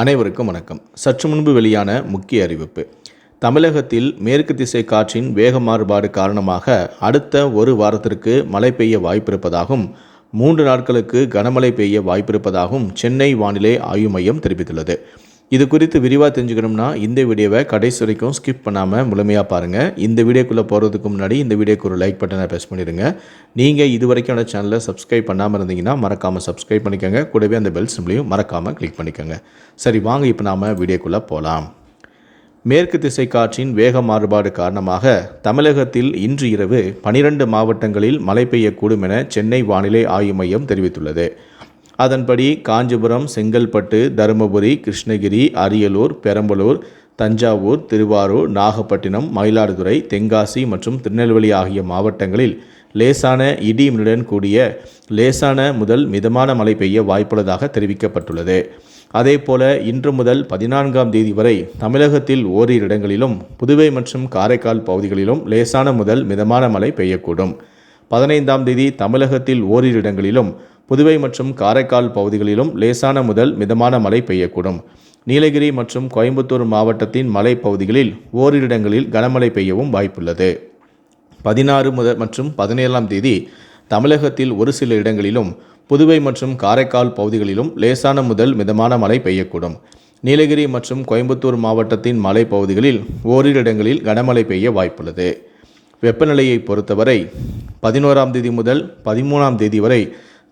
அனைவருக்கும் வணக்கம். சற்று முன்பு வெளியான முக்கிய அறிவிப்பு. தமிழகத்தில் மேற்கு திசை காற்றின் வேக மாறுபாடு காரணமாக அடுத்த ஒரு வாரத்திற்கு மழை பெய்ய வாய்ப்பிருப்பதாகவும் மூன்று நாட்களுக்கு கனமழை பெய்ய வாய்ப்பிருப்பதாகவும் சென்னை வானிலை ஆய்வு மையம் தெரிவித்துள்ளது. இது குறித்து விரிவாக தெரிஞ்சுக்கணும்னா இந்த வீடியோவை கடைசி வரைக்கும் ஸ்கிப் பண்ணாமல் முழுமையாக பாருங்கள் இந்த வீடியோக்குள்ளே போகிறதுக்கு முன்னாடி இந்த வீடியோக்கு ஒரு லைக் பட்டனை ப்ரெஸ் பண்ணிடுங்க. நீங்கள் இது வரைக்கும் சேனலை சப்ஸ்கிரைப் பண்ணாமல் இருந்தீங்கன்னா மறக்காமல் சப்ஸ்கிரைப் பண்ணிக்கோங்க. கூடவே அந்த பெல் சிம்லையும் மறக்காமல் கிளிக் பண்ணிக்கோங்க. சரி வாங்க இப்போ நாம் வீடியோக்குள்ளே போகலாம் மேற்கு திசை காற்றின் வேக மாறுபாடு காரணமாக தமிழகத்தில் இன்று இரவு பனிரெண்டு மாவட்டங்களில் மழை பெய்யக்கூடும் என சென்னை வானிலை ஆய்வு மையம் தெரிவித்துள்ளது. அதன்படி காஞ்சிபுரம் செங்கல்பட்டு தருமபுரி கிருஷ்ணகிரி அரியலூர் பெரம்பலூர் தஞ்சாவூர் திருவாரூர் நாகப்பட்டினம் மயிலாடுதுறை தென்காசி மற்றும் திருநெல்வேலி ஆகிய மாவட்டங்களில் லேசான இடியுடன் கூடிய லேசான முதல் மிதமான மழை பெய்ய வாய்ப்புள்ளதாக தெரிவிக்கப்பட்டுள்ளது. அதேபோல இன்று முதல் பதினான்காம் தேதி வரை தமிழகத்தில் ஓரிரு இடங்களிலும் புதுவை மற்றும் காரைக்கால் பகுதிகளிலும் லேசான முதல் மிதமான மழை பெய்யக்கூடும். பதினைந்தாம் தேதி தமிழகத்தில் ஓரிரு இடங்களிலும் புதுவை மற்றும் காரைக்கால் பகுதிகளிலும் லேசான முதல் மிதமான மழை பெய்யக்கூடும். நீலகிரி மற்றும் கோயம்புத்தூர் மாவட்டத்தின் மலைப்பகுதிகளில் ஓரிரு இடங்களில் கனமழை பெய்யவும் வாய்ப்புள்ளது. பதினாறு முதல் மற்றும் பதினேழாம் தேதி தமிழகத்தில் ஒரு சில இடங்களிலும் புதுவை மற்றும் காரைக்கால் பகுதிகளிலும் லேசான முதல் மிதமான மழை பெய்யக்கூடும். நீலகிரி மற்றும் கோயம்புத்தூர் மாவட்டத்தின் மலைப்பகுதிகளில் ஓரிரு இடங்களில் கனமழை பெய்ய வாய்ப்புள்ளது. வெப்பநிலையை பொறுத்தவரை பதினோராம் தேதி முதல் பதிமூணாம் தேதி வரை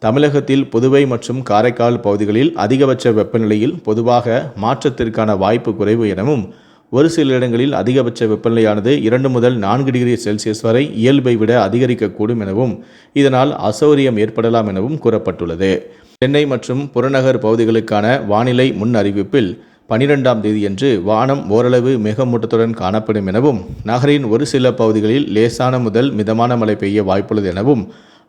தமிழகத்தில் புதுவை மற்றும் காரைக்கால் பகுதிகளில் அதிகபட்ச வெப்பநிலையில் பொதுவாக மாற்றத்திற்கான வாய்ப்பு குறைவு எனவும் ஒரு சில இடங்களில் அதிகபட்ச வெப்பநிலையானது இரண்டு முதல் நான்கு டிகிரி செல்சியஸ் வரை இயல்பை விட அதிகரிக்கக்கூடும் எனவும் இதனால் அசௌரியம் ஏற்படலாம் எனவும் கூறப்பட்டுள்ளது. சென்னை மற்றும் புறநகர் பகுதிகளுக்கான வானிலை முன் அறிவிப்பில் பனிரெண்டாம் தேதியன்று வானம் ஓரளவு மேகமூட்டத்துடன் காணப்படும் எனவும் நகரின் ஒரு சில பகுதிகளில் லேசான முதல் மிதமான மழை பெய்ய வாய்ப்புள்ளது எனவும்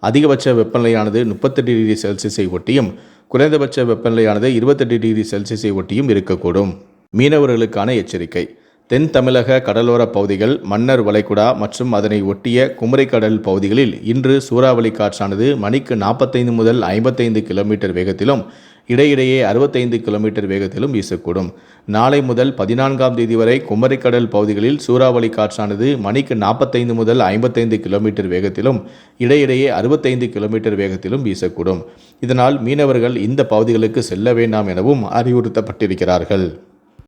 அதிகபட்ச வெப்பநிலையானது முப்பத்தெட்டு டிகிரி செல்சியஸை ஒட்டியும் குறைந்தபட்ச வெப்பநிலையானது இருபத்தெட்டு டிகிரி செல்சியஸை ஒட்டியும் இருக்கக்கூடும். மீனவர்களுக்கான எச்சரிக்கை. தென் தமிழக கடலோர பகுதிகள் மன்னர் வளைகுடா மற்றும் அதனை ஒட்டிய குமரிக்கடல் பகுதிகளில் இன்று சூறாவளி காற்றானது மணிக்கு நாற்பத்தைந்து முதல் ஐம்பத்தைந்து கிலோமீட்டர் வேகத்திலும் இடையிடையே அறுபத்தைந்து கிலோமீட்டர் வேகத்திலும் வீசக்கூடும். நாளை முதல் பதினான்காம் தேதி வரை குமரிக்கடல் பகுதிகளில் சூறாவளி காற்றானது மணிக்கு நாற்பத்தைந்து முதல் ஐம்பத்தைந்து கிலோமீட்டர் வேகத்திலும் இடையிடையே அறுபத்தைந்து கிலோமீட்டர் வேகத்திலும் வீசக்கூடும். இதனால் மீனவர்கள் இந்த பகுதிகளுக்கு செல்ல வேண்டாம் எனவும் அறிவுறுத்தப்பட்டிருக்கிறார்கள்.